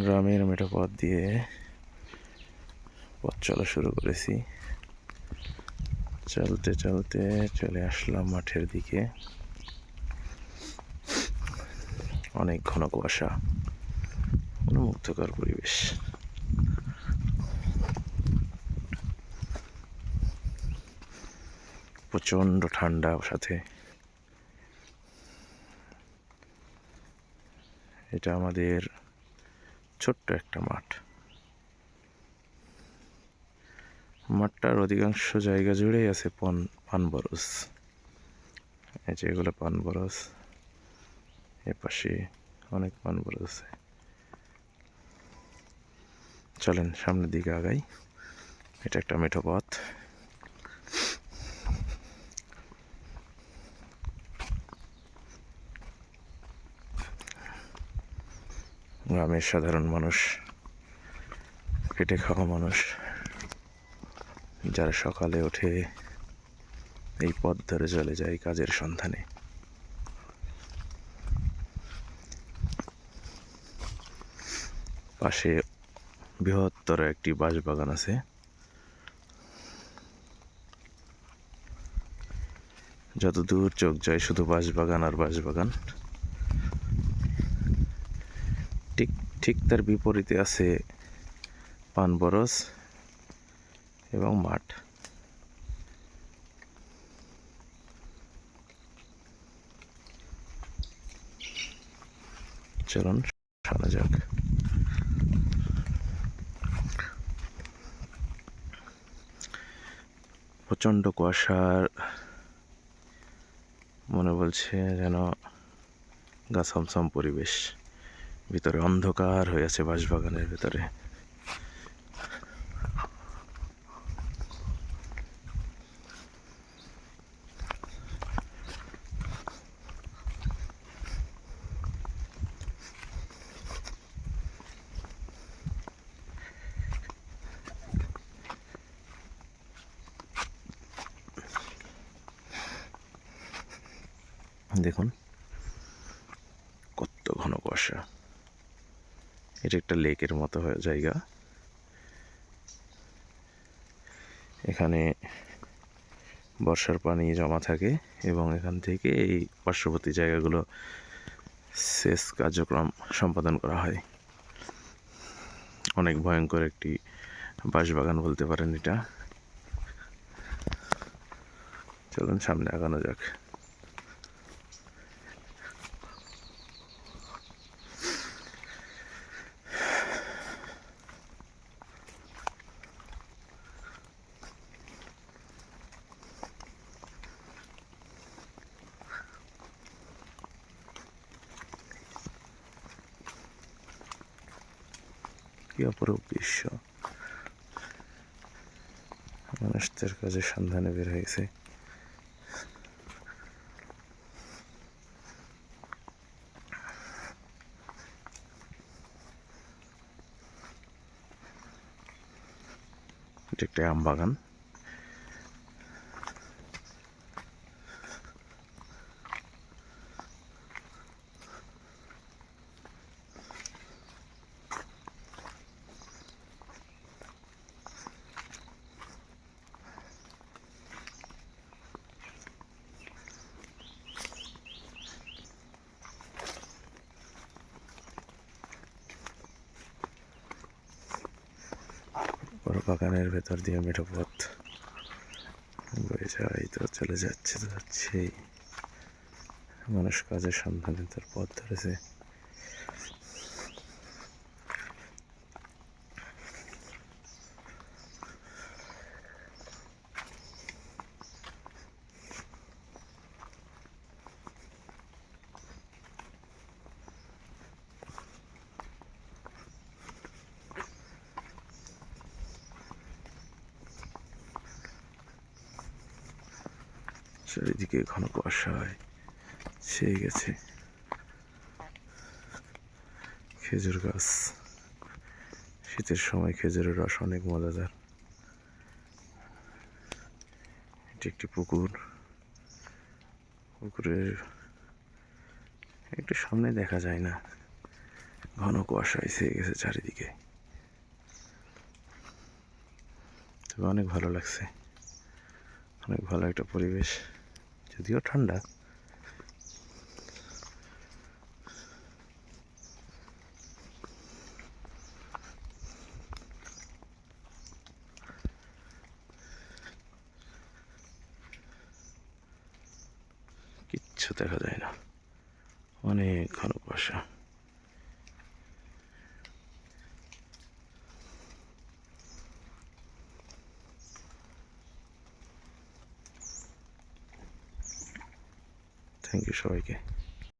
গ্রামের মেঠো পথ দিয়ে পথ চলা শুরু করেছি। চলতে চলতে চলে আসলাম মাঠের দিকে। অনেক ঘন কুয়াশা, মনোমুগ্ধকর পরিবেশ। প্রচণ্ড ঠান্ডা সাথে। এটা আমাদের ছোট্ট একটা মাঠ। মাঠটার অধিকাংশ জায়গা জুড়েই আছে পান বরজ। এই যে এগুলো পান বরজ। এ পাশে অনেক পান বরজ আছে। চলেন সামনের দিকে আগাই। এটা একটা মেঠো পথ। গ্রামের সাধারণ মানুষ খেটে খাওয়া মানুষ, যারা সকালে ওঠে এই পথ ধরে চলে যায় কাজের সন্ধানে। পাশে বৃহত্তর একটি বাঁশবাগান আছে। যত দূর চোখ যায় শুধু বাঁশবাগান আর বাঁশবাগান। ঠিক ঠিক তার বিপরীতে আছে পান বরজ এবং মাঠ। চলুন শোনা যাক। প্রচণ্ড কুয়াশার মনে বলছে যেন গা পরিবেশ। ভিতরে অন্ধকার হয়ে আছে বাঁশবাগানের ভিতরে। দেখুন কত ঘন কুয়াশা। এটা একটা লেকের মতো জায়গা। এখানে বর্ষার পানি জমা থাকে এবং এখান থেকে এই পার্শ্ববর্তী জায়গাগুলো সেচ কার্যক্রম সম্পাদন করা হয়। অনেক ভয়ঙ্কর একটি বাঁশবাগান বলতে পারেন এটা। চলুন সামনে আগানো যাক। কি অপরূপ দৃশ্য। মানুষদের কাজের সন্ধানে বের হয়েছে। এটা একটা আম বাগান। বাগানের ভেতর দিয়ে মেঠো পথ বয়ে যাওয়াই তো চলে যাচ্ছে, তো যাচ্ছেই। মানুষ কাজের সন্ধানে তার পথ ধরেছে। চারিদিকে ঘন কুয়াশায় ছেয়ে গেছে খেজুর গাছ। শীতের সময় খেজুরের রস অনেক মজাদার। এটি একটি পুকুর। পুকুরের একটু সামনে দেখা যায় না। ঘন কুয়াশা এসে গেছে চারিদিকে। তবে অনেক ভালো লাগছে। অনেক ভালো একটা পরিবেশ। যদিও ঠান্ডা। কিচ্ছু দেখা যায় না। অনেক ঘন কুয়াশা। থ্যাংক ইউ সবাইকে।